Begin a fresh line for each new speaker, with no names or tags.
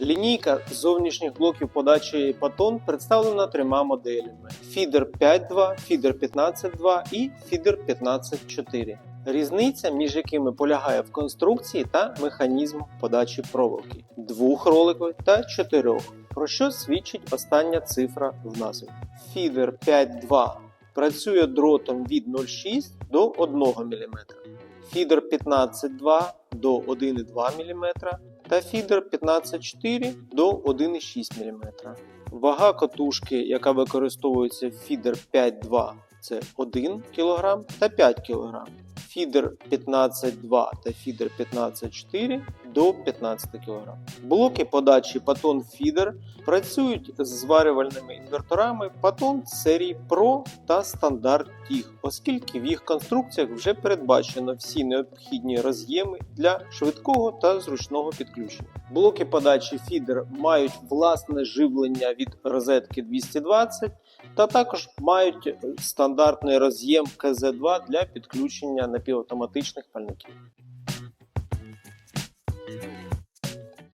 Лінійка зовнішніх блоків подачі Patton представлена трьома моделями: Feeder 5.2, Feeder 15.2 і Feeder 15.4. Різниця між якими полягає в конструкції та механізму подачі проволоки двохроликової та чотирьох, про що свідчить остання цифра в назві. Feeder 5.2 працює дротом від 0,6 до 1 мм, Feeder 15.2 до 1,2 мм та фідер 15,4 до 1,6 мм. Вага катушки, яка використовується в фідер 5,2 це 1 кг та 5 кг. Фідер 15,2 та фідер 15,4 до 15 кг. Блоки подачі Patton Feeder працюють з зварювальними інверторами Patton серії Pro та стандарт TIG, оскільки в їх конструкціях вже передбачено всі необхідні роз'єми для швидкого та зручного підключення. Блоки подачі Feeder мають власне живлення від розетки 220 та також мають стандартний роз'єм КЗ2 для підключення напівавтоматичних пальників.